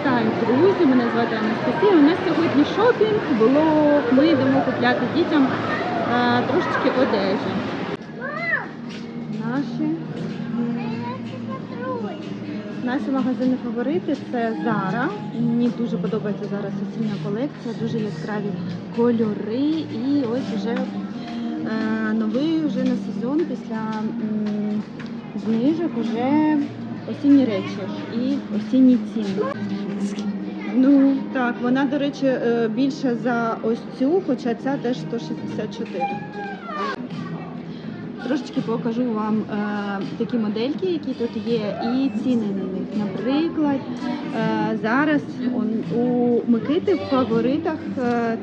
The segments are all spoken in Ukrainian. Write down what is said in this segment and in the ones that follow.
Вітаю, друзі! Мене звати Анастасія. У нас сьогодні шопінг, блог. Ми йдемо купляти дітям е, трошечки одежі. Наші, наші магазини фаворити це Zara. Мені дуже подобається зараз осіння колекція, дуже яскраві кольори. І ось вже е, новий вже на сезон після знижок уже осінні речі і осінні ціни. Ну так, вона, до речі, е, більша за ось цю, хоча ця теж 164. Трошечки покажу вам е, такі модельки, які тут є, і ціни на них. Наприклад, е, зараз он, у Микити в фаворитах е,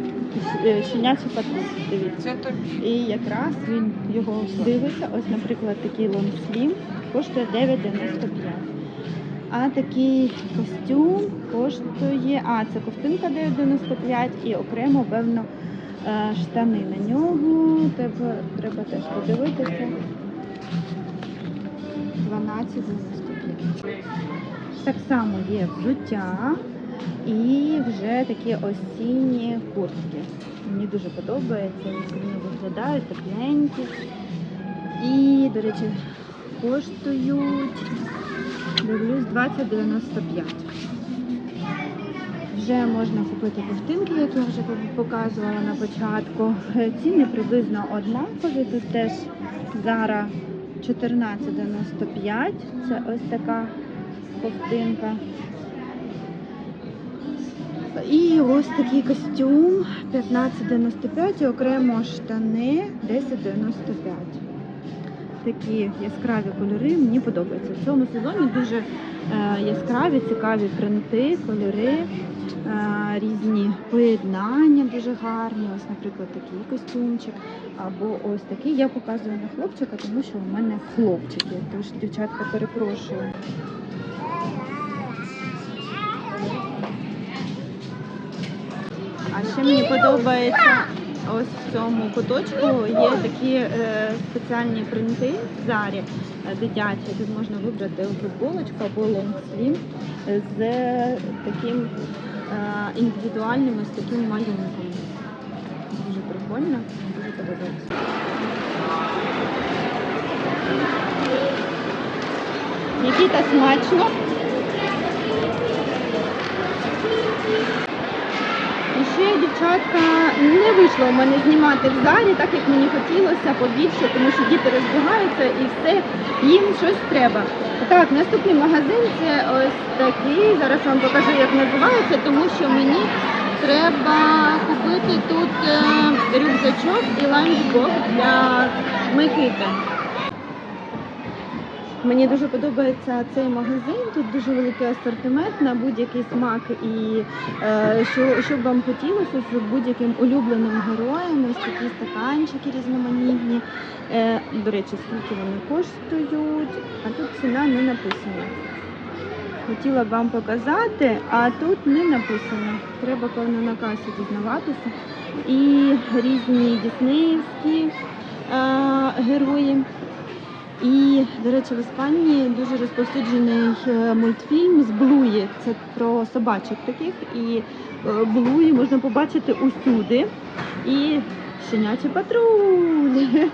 е, щенячий патруль. Дивіться. І якраз він його дивиться. Ось, наприклад, такий лонгслім коштує 9,95. А такий костюм коштує. А, це ковтинка 9,95 і окремо, певно, е, штани на нього. Треба, треба теж подивитися. 12,95. Так само є взуття і вже такі осінні куртки. Мені дуже подобається, як вони виглядають, тепленькі. І, до речі, коштують, дивлюсь, 20,95. Вже можна купити ковтинки, як я вже показувала на початку. Ціни приблизно однакові. Тут теж зараз 14,95. Це ось така ковтинка. І ось такий костюм 15,95 і окремо штани 10,95. Такі яскраві кольори мені подобаються. В цьому сезоні дуже е, яскраві, цікаві принти, кольори, е, різні поєднання дуже гарні. Ось, наприклад, такий костюмчик. Або ось такий. Я показую на хлопчика, тому що у мене хлопчики. Тож, дівчатка, перепрошую. А ще мені подобається ось в цьому куточку є такі е, спеціальні принти в зарі е, дитячі. Тут можна вибрати футболочку або лонгслім з таким е, індивідуальним ось таким малюнком. Дуже прикольно, дуже подобається. Нікіта смачно. Дівчатка, не вийшло у мене знімати в залі, так як мені хотілося побільше, тому що діти розбігаються і все, їм щось треба. Так, наступний магазин це ось такий. Зараз вам покажу, як називається, тому що мені треба купити тут е, рюкзачок і ланчбокс для Микити. Мені дуже подобається цей магазин. Тут дуже великий асортимент на будь-який смак і е, що, що б вам хотілося з будь-яким улюбленим героєм. Ось такі стаканчики різноманітні. Е, до речі, скільки вони коштують, а тут ціна не написана. Хотіла б вам показати, а тут не написано. Треба, певно, на касі дізнаватися. І різні діснеївські е, герої. І, до речі, в Іспанії дуже розповсюджений е, мультфільм з Блуї. Це про собачок таких. І е, Блуї можна побачити усюди. І щенячий патруль.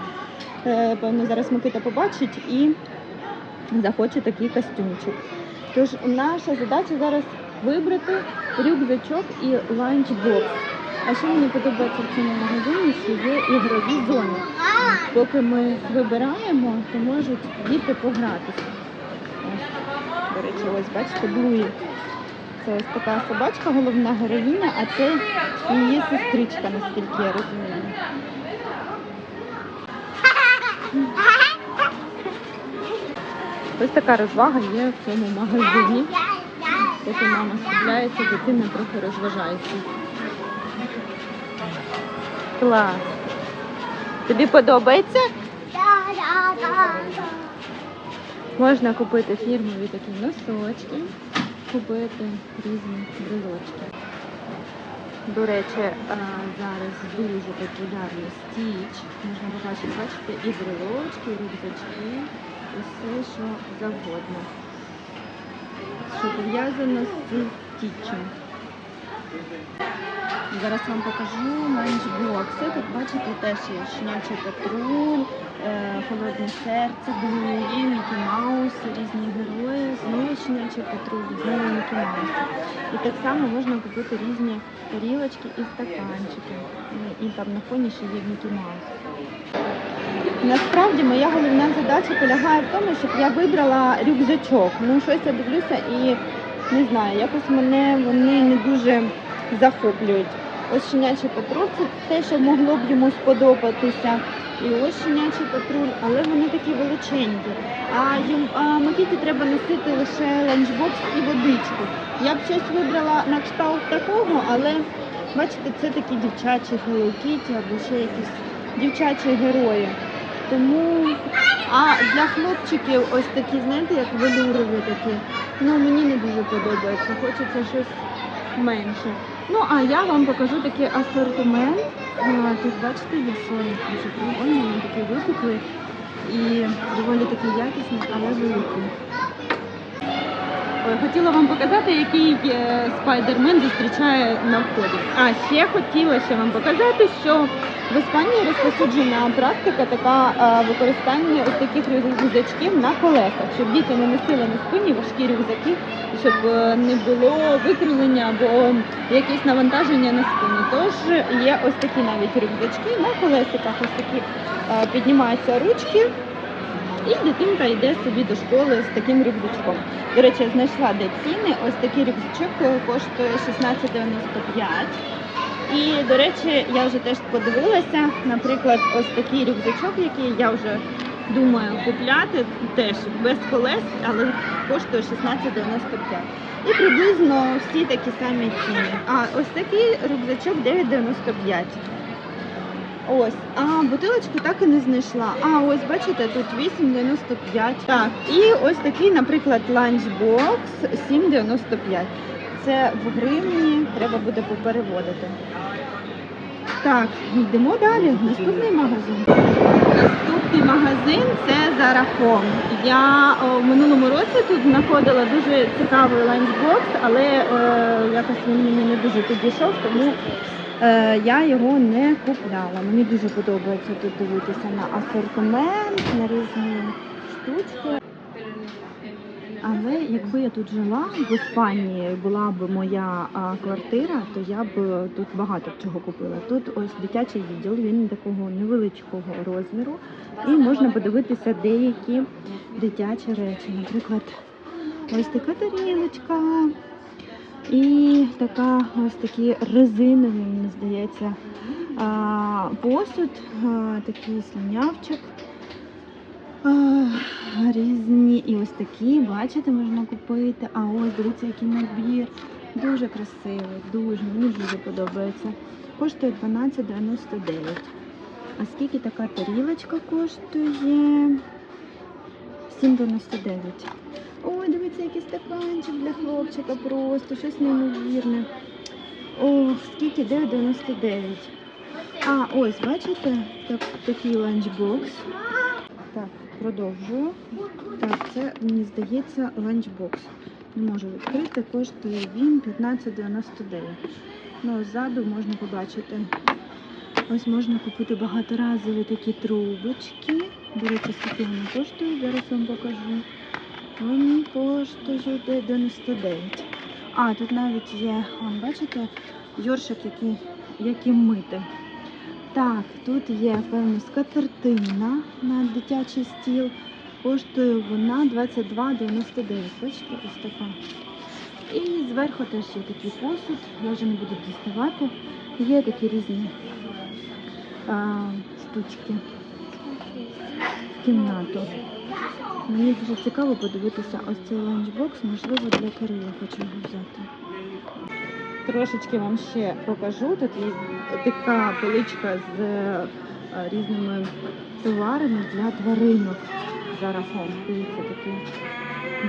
Е, Певно, зараз Микита побачить і захоче такий костюмчик. Тож наша задача зараз вибрати рюкзачок і ланчбокс. А що мені подобається в цьому магазині, що є ігрові зони. Поки ми вибираємо, то можуть діти погратися. До речі, ось бачите, Блуї. Це ось така собачка, головна героїня, а це її сестричка, наскільки я розумію. Ось така розвага є в цьому магазині. Поки мама стріляється, дитина трохи розважається. Клас. Тобі подобається? Можна купити фірмові такі носочки, купити різні брелочки. До речі, зараз дуже популярний стіч. Можна побачити, бачите, і брелочки, і рюкзачки, і все, що завгодно. Що пов'язано з стіччю. Зараз вам покажу ланчбокси. Тут бачите теж є щенячий патруль, е, холодне серце, Блуї, Мікі Маус, різні герої, знову щенячий патруль, знову Мікі Маус. І так само можна купити різні тарілочки і стаканчики. І, і там на фоні ще є Мікі Маус. Насправді моя головна задача полягає в тому, щоб я вибрала рюкзачок. Ну щось я дивлюся і не знаю, якось мене вони не дуже захоплюють. Ось щенячий патруль це те, що могло б йому сподобатися. І ось щенячий патруль, але вони такі величенькі. А, а Макіті треба носити лише ланчбокс і водичку. Я б щось вибрала на кшталт такого, але бачите, це такі дівчачі Hello або ще якісь дівчачі герої. Тому а для хлопчиків ось такі, знаєте, як велюрові такі. Ну мені не дуже подобається. Хочеться щось менше. Ну а я вам покажу такий асортимент. Тут бачите, є соник дуже прикольний, він такий випуклий і доволі такий якісний, але великий. Хотіла вам показати, який е, спайдермен зустрічає на вході. А ще хотіла ще вам показати, що в Іспанії розповсюджена практика така е, використання ось таких рюкзачків на колесах, щоб діти не носили на спині важкі рюкзаки, щоб е, не було викривлення або якісь навантаження на спині. Тож є ось такі навіть рюкзачки на колесиках, ось такі піднімаються ручки. І дитинка йде собі до школи з таким рюкзачком. До речі, я знайшла де ціни. Ось такий рюкзачок е, коштує 16,95. І, до речі, я вже теж подивилася, наприклад, ось такий рюкзачок, який я вже думаю купляти, теж без колес, але коштує 16,95. І приблизно всі такі самі ціни. А ось такий рюкзачок 9,95. Ось, а бутилочку так і не знайшла. А ось бачите, тут 8,95. Так, і ось такий, наприклад, ланчбокс 7,95. Це в гривні треба буде попереводити. Так, йдемо далі. Наступний магазин. Наступний магазин це Home. Я о, в минулому році тут знаходила дуже цікавий ланчбокс, але е, якось він мені не дуже підійшов, тому е, я його не купляла. Мені дуже подобається тут дивитися на асортимент, на різні штучки. Але якби я тут жила в Іспанії, була б моя квартира, то я б е, тут багато чого купила. Тут ось дитячий відділ, він такого невеличкого розміру, і можна подивитися деякі дитячі речі. Наприклад, ось така тарілочка і така ось такі резинові, мені здається, посуд, такий слюнявчик. Різні і ось такі, бачите, можна купити. А ось дивіться, який набір. Дуже красивий, дуже, мені дуже подобається. Коштує 12,99. А скільки така тарілочка коштує? 7,99. Ой, дивіться, який стаканчик для хлопчика просто, щось неймовірне. Ох, скільки 9,99. А, ось, бачите, так, такий ланчбокс. Так, продовжую. Так, це мені здається ланчбокс. Не можу відкрити, коштує він 15,99. Ну, ззаду можна побачити. Ось можна купити багаторазові такі трубочки. До речі, скільки вони коштують, зараз вам покажу. Вони коштують 99. А, тут навіть є, вон, бачите, йоршик, який, яким мити. Так, тут є певно скатертина на дитячий стіл. Коштує вона 22,99. Бачите, ось така. І зверху теж є такий посуд. Я вже не буду діставати. Є такі різні штучки в кімнату. Мені дуже цікаво подивитися ось цей ланчбокс, можливо, для Кирила хочу його взяти. Трошечки вам ще покажу. Тут є така поличка з е, різними товарами для тваринок. Зараз дивіться такі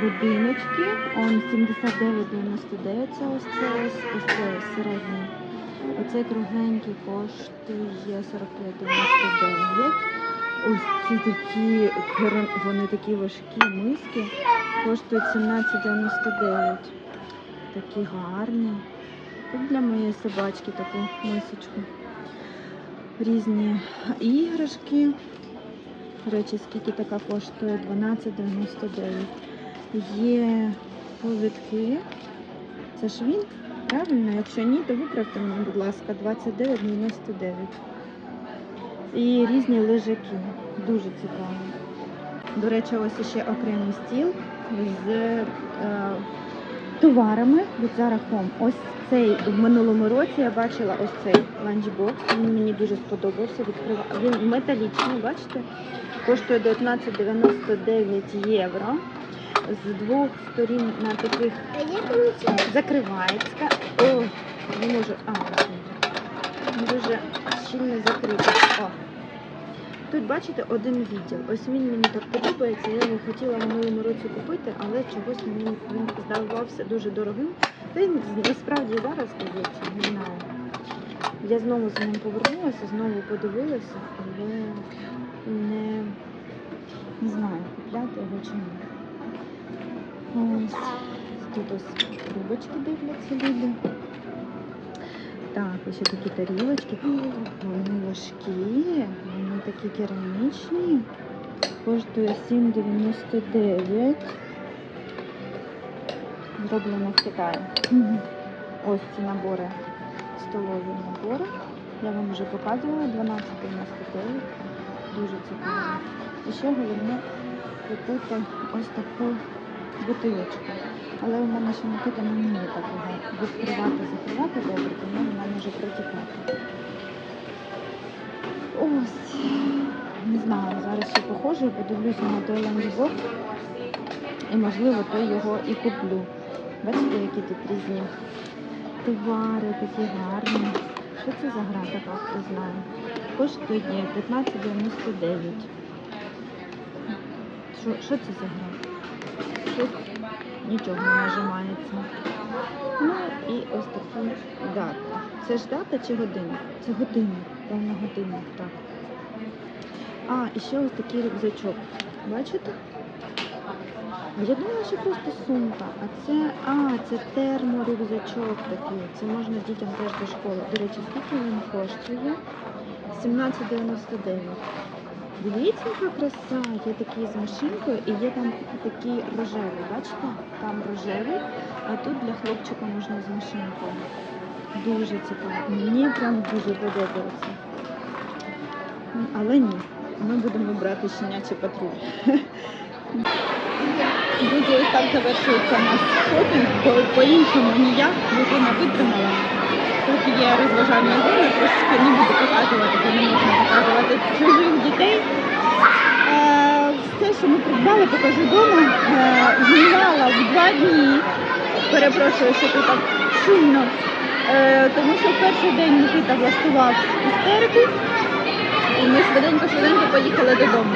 будиночки. Он 79,99 це ось це ось, ось це середній. Оцей кругленький коштує 45,99. Ось ці такі вони такі важкі миски коштують 17,99. такі гарні. Тут для моєї собачки таку мисочку. Різні іграшки. Речі, скільки така коштує? 12,99. Є повідки. Це ж він? Правильно? Якщо ні, то виправте будь ласка, 29,99. І різні лежаки. Дуже цікаво. До речі, ось ще окремий стіл з е, товарами від Zara Home. Ось цей в минулому році я бачила ось цей ланчбокс. Він мені дуже сподобався. Відкрива... Він металічний, бачите? Коштує 19,99 євро. З двох сторін на таких закривається. О, не можу. А. Дуже щільно закритий. О. Тут бачите один відділ. Ось він мені так подобається. Я його хотіла в минулому році купити, але чогось мені він здавався дуже дорогим. Та й насправді зараз здається, не знаю. Я знову з ним повернулася, знову подивилася, але не, не знаю, купляти його чи ні. Ось. Тут ось трубочки дивляться люди. Так, ось такі тарілочки. О, вони важкі, вони такі керамічні. Коштує 7,99. Зроблено в Китаї. Ось ці набори, столові набори. Я вам вже показувала 12,99. Дуже цікаво. І ще головне купити ось таку бутилочку. Але у мене ще Микита не вміє такого відкривати, закривати добре, тому вона може протікати. Ось, не знаю, зараз ще похожу, подивлюся на той ландбокс і можливо то його і куплю. Бачите, які тут різні товари, такі гарні. Що це за гра така, хто знає? Коштує 15,99. Що, що це за гра? Нічого не нажимається. Ну і ось такі дати. Це ж дата чи годинник? Це годинник, певно годинник, так. А, і ще ось такий рюкзачок. Бачите? Я думала, що просто сумка. А це, а, це терморюкзачок такий. Це можна дітям теж до школи. До речі, скільки він коштує? 17,99. Дивіться, яка краса. Є такий з машинкою і є там такий рожевий. Бачите? Там рожевий, а тут для хлопчика можна з машинкою. Дуже цікаво. Мені прям дуже подобається. Але ні, ми будемо брати щенячий патруль. Друзі, ось так завершується наш шопінг, по-іншому ніяк людина витримала. Тут є розважальна зона, трошки не буду показувати, бо не можна показувати чужих дітей. Е, Все, що ми придбали, покажу вдома. Е, Знімала в два дні. Перепрошую, що тут так шумно. Е, Тому що в перший день Микита влаштував істерику, і ми швиденько-швиденько поїхали додому.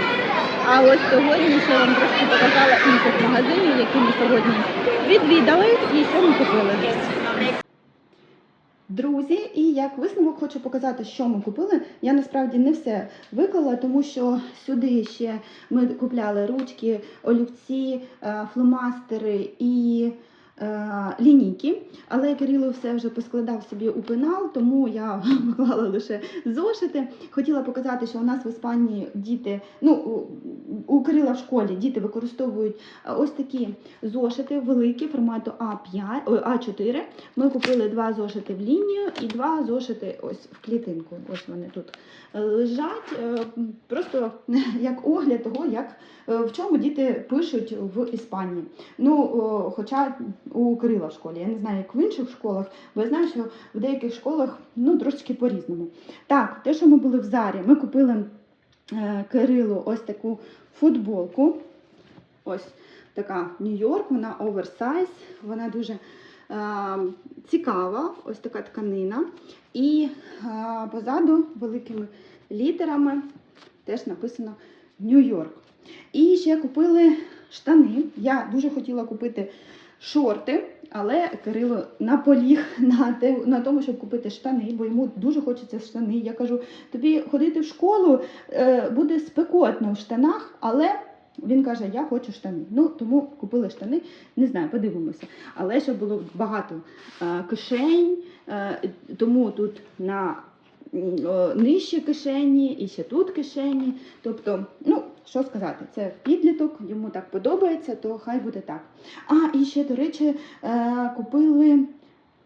А ось сьогодні ще вам трошки показала інших магазинів, які ми сьогодні відвідали і що ми купили. Друзі, і як висновок хочу показати, що ми купили. Я насправді не все виклала, тому що сюди ще ми купляли ручки, олівці, е, фломастери і лінійки. Але Кирило все вже поскладав собі у пенал, тому я поклала лише зошити. Хотіла показати, що у нас в Іспанії діти, ну у- Кирила в школі діти використовують е, ось такі зошити великі формату А5, А4. Ми купили два зошити в лінію і два зошити ось в клітинку. Ось вони тут е, лежать. е, Просто як огляд того, як е, в чому діти пишуть в Іспанії. Ну, хоча у Кирила в школі, я не знаю, як в інших школах, бо я знаю, що в деяких школах ну трошки по-різному. Так, те, що ми були в Зарі, ми купили е, Кирилу ось таку футболку. Ось така Нью-Йорк, вона оверсайз, вона дуже е, цікава, ось така тканина. І е, позаду великими літерами теж написано Нью-Йорк. І ще купили штани. Я дуже хотіла купити шорти, але Кирило наполіг на, те, на тому, щоб купити штани, бо йому дуже хочеться штани. Я кажу, тобі ходити в школу е, буде спекотно в штанах, але Він каже, я хочу штани. Ну тому купили штани. Не знаю, подивимося. Але щоб було багато е, кишень, е, тому тут на нижчі кишені і ще тут кишені. Тобто, ну що сказати, це підліток, йому так подобається, то хай буде так. А і ще, до речі, е, купили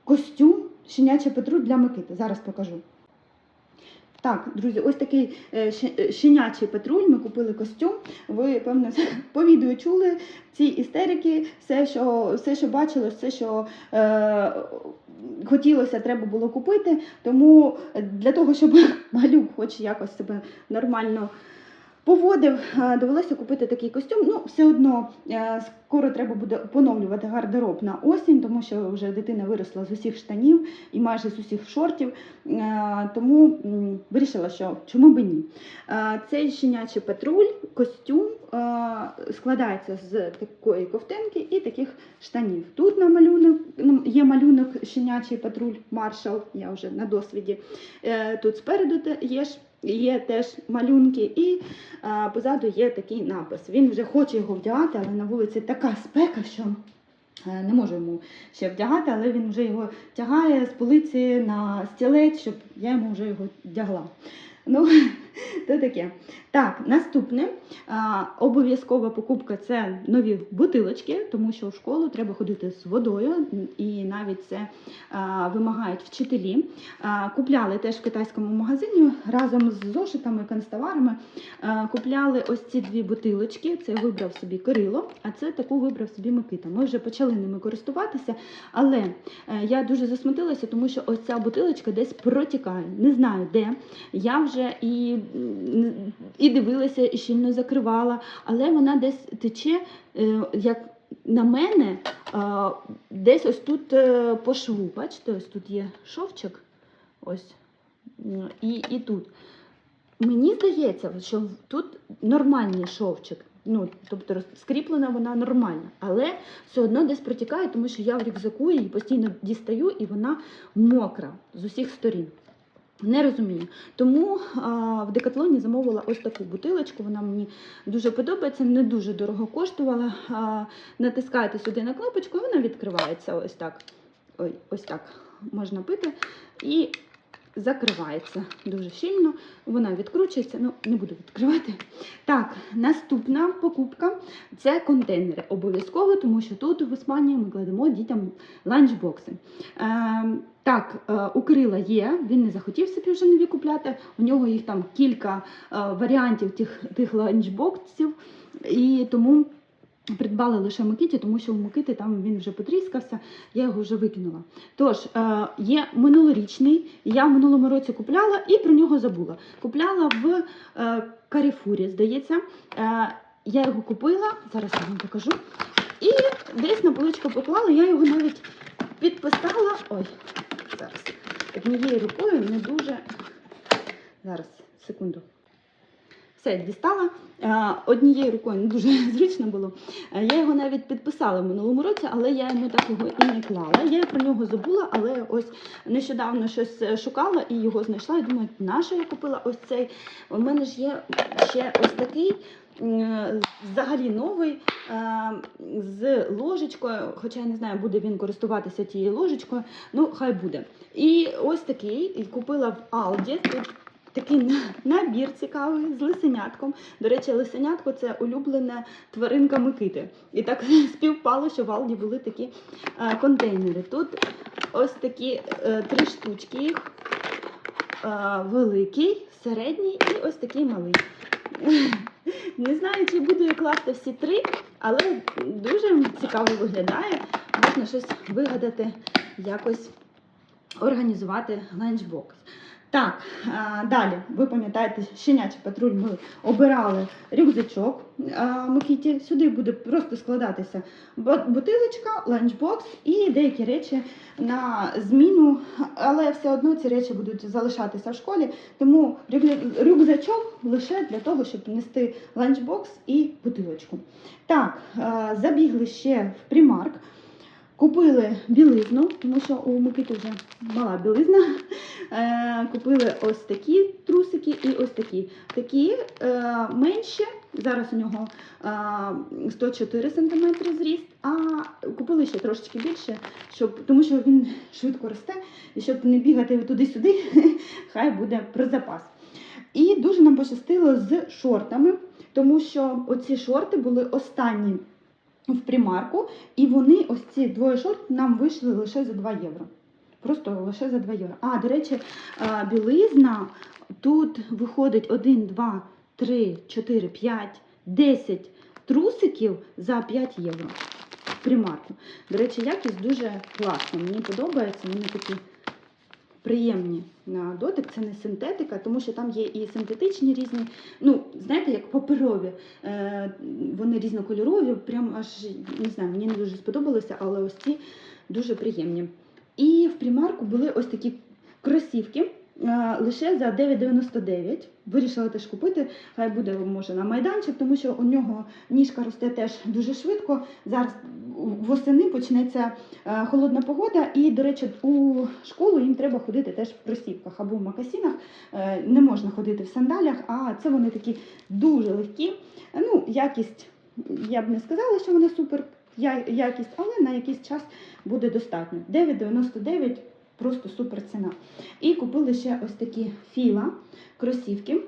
костюм щеняча петру для Микити. Зараз покажу. Так, друзі, ось такий е, е, щенячий патруль. Ми купили костюм. Ви, певно, по відео чули ці істерики, все, що, все, що бачили, все, що е, хотілося, треба було купити. Тому для того, щоб малюк хоч якось себе нормально поводив, е, довелося купити такий костюм. Ну, все одно е, скоро треба буде поновлювати гардероб на осінь, тому що вже дитина виросла з усіх штанів і майже з усіх шортів. Е, Тому вирішила, що чому би ні. Цей щенячий патруль, костюм складається з такої ковтинки і таких штанів. Тут на малюнок ну, є малюнок щенячий патруль Маршал, я вже на досвіді. Тут спереду є. Є теж малюнки, і а, позаду є такий напис. Він вже хоче його вдягати, але на вулиці така спека, що е, не можу йому ще вдягати, але він вже його тягає з полиці на стілець, щоб я йому вже його вдягла. Ну, то таке. Так, наступне обов'язкова покупка це нові бутилочки, тому що в школу треба ходити з водою, і навіть це вимагають вчителі. Купляли теж в китайському магазині разом з зошитами, канцтоварами. Купляли ось ці дві бутилочки. Це вибрав собі Кирило, а це таку вибрав собі Микита. Ми вже почали ними користуватися, але е, я дуже засмутилася, тому що ось ця бутилочка десь протікає. Не знаю де. Я вже і, і дивилася, і щільно закривала, але вона десь тече, е, як на мене, десь ось тут е, по шву. Бачите, ось тут є шовчик. Ось. І, і тут. Мені здається, що тут нормальний шовчик. Ну, тобто скріплена вона нормальна, але все одно десь протікає, тому що я в рюкзаку її постійно дістаю, і вона мокра з усіх сторін. Не розумію. Тому а, в декатлоні замовила ось таку бутилочку. Вона мені дуже подобається, не дуже дорого коштувала. А, натискаєте сюди на кнопочку, і вона відкривається ось так. Ой, ось так можна пити. І закривається дуже щільно. Вона відкручується, ну не буду відкривати. Так, наступна покупка це контейнери. Обов'язково, тому що тут в Іспанії ми кладемо дітям ланчбокси. Е, так, е, у Кирила є, він не захотів собі вже нові купляти. У нього їх там кілька е, варіантів тих, тих ланчбоксів, і тому. Придбали лише Микиті, тому що у Микити там він вже потріскався, я його вже викинула. Тож, е, є минулорічний, я в минулому році купляла і про нього забула. Купляла в е, Каріфурі, здається. Е, я його купила, зараз я вам покажу. І десь на поличку поклала, я його навіть підписала. Ой, зараз. Однією рукою не дуже. Зараз, секунду. Все, дістала. Е, Однією рукою не дуже зручно було. Е, Я його навіть підписала в минулому році, але я йому так його і не клала. Я про нього забула, але ось нещодавно щось е, шукала і його знайшла. І думаю, на що я купила ось цей. У мене ж є ще ось такий. Взагалі новий з ложечкою, хоча я не знаю, буде він користуватися тією ложечкою, ну хай буде. І ось такий купила в Алді. Тут такий набір цікавий з лисенятком. До речі, лисенятко це улюблена тваринка Микити. І так співпало, що в Алді були такі е, контейнери. Тут ось такі е, три штучки їх. Е, великий, середній і ось такий малий. Не знаю, чи буду я класти всі три, але дуже цікаво виглядає. Можна щось вигадати, якось організувати ланчбокс. Так, далі, ви пам'ятаєте, щенячий патруль ми обирали рюкзачок Микіті. Сюди буде просто складатися бу- бутилочка, ланчбокс і деякі речі на зміну, але все одно ці речі будуть залишатися в школі. Тому рюкза- рюкзачок лише для того, щоб нести ланчбокс і бутилочку. Так, забігли ще в примарк. Купили білизну, тому що у Микити вже мала білизна. Е, купили ось такі трусики і ось такі. Такі е, менші. Зараз у нього е, 104 см зріст, а купили ще трошечки більше, щоб, тому що він швидко росте, і щоб не бігати туди-сюди, хай буде про запас. І дуже нам пощастило з шортами, тому що оці шорти були останні в примарку, і вони, ось ці двоє шорт, нам вийшли лише за 2 євро. Просто лише за 2 євро. А, до речі, білизна тут виходить 1, 2, 3, 4, 5, 10 трусиків за 5 євро. Примарку. До речі, якість дуже класна. Мені подобається, вони такі приємні на дотик. Це не синтетика, тому що там є і синтетичні різні. Ну, знаєте, як паперові. Е, вони різнокольорові, прям аж не знаю, мені не дуже сподобалося, але ось ці дуже приємні. І в примарку були ось такі кросівки. Лише за 9,99 вирішила теж купити. Хай буде може на майданчик, тому що у нього ніжка росте теж дуже швидко. Зараз восени почнеться е, холодна погода, і, до речі, у школу їм треба ходити теж в кросівках або в макасінах. Е, Не можна ходити в сандалях, а це вони такі дуже легкі. Ну, якість, я б не сказала, що вона супер якість, але на якийсь час буде достатньо. 9,99 просто супер ціна. І купили ще ось такі філа кросівки.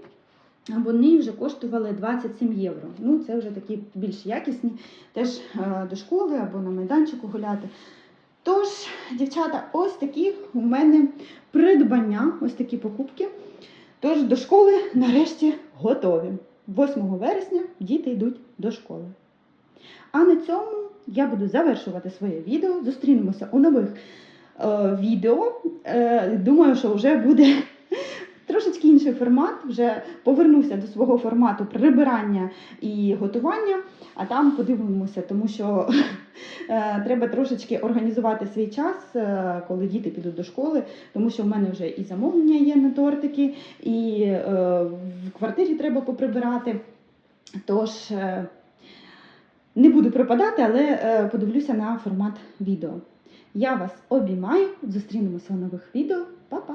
Вони вже коштували 27 євро. Ну, це вже такі більш якісні, теж е, до школи або на майданчику гуляти. Тож, дівчата, ось такі у мене придбання, ось такі покупки. Тож до школи нарешті готові. 8 вересня діти йдуть до школи. А на цьому я буду завершувати своє відео. Зустрінемося у нових відео. Е, думаю, що вже буде трошечки інший формат. Вже повернуся до свого формату прибирання і готування, а там подивимося, тому що е, треба трошечки організувати свій час, е, коли діти підуть до школи, тому що в мене вже і замовлення є на тортики, і е, в квартирі треба поприбирати. Тож. е, не буду пропадати, але е, подивлюся на формат відео. Я вас обіймаю, зустрінемося у нових відео. Па-па!